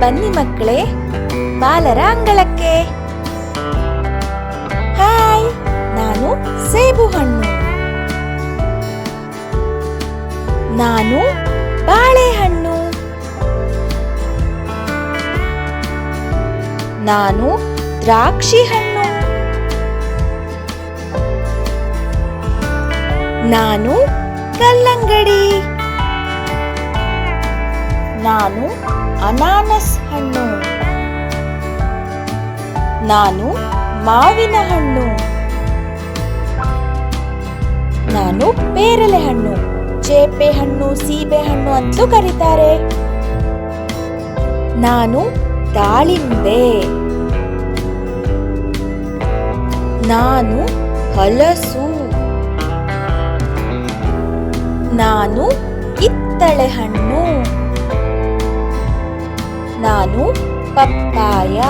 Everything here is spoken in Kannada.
ಬನ್ನಿ ಮಕ್ಕಳೇ, ಬಾಲರ ಅಂಗಳಕ್ಕೆ. ಹಾಯ್, ನಾನು ಸೇಬು ಹಣ್ಣು. ನಾನು ಬಾಳೆಹಣ್ಣು ನಾನು ದ್ರಾಕ್ಷಿ ಹಣ್ಣು. ನಾನು ಕಲ್ಲಂಗಡಿ. ನಾನು ಅನಾನಸ್ ಹಣ್ಣು. ನಾನು ಮಾವಿನ ಹಣ್ಣು. ನಾನು ಪೇರಲೆ ಹಣ್ಣು. ಚೇಪೆ ಹಣ್ಣು, ಸೀಬೆ ಹಣ್ಣು ಅಂತೂ ಕರೀತಾರೆ. ನಾನು ದಾಳಿಂಬೆ. ನಾನು ಹಲಸು. ನಾನು ಕಿತ್ತಳೆ ಹಣ್ಣು. ನಾನು ಪಪ್ಪಾಯ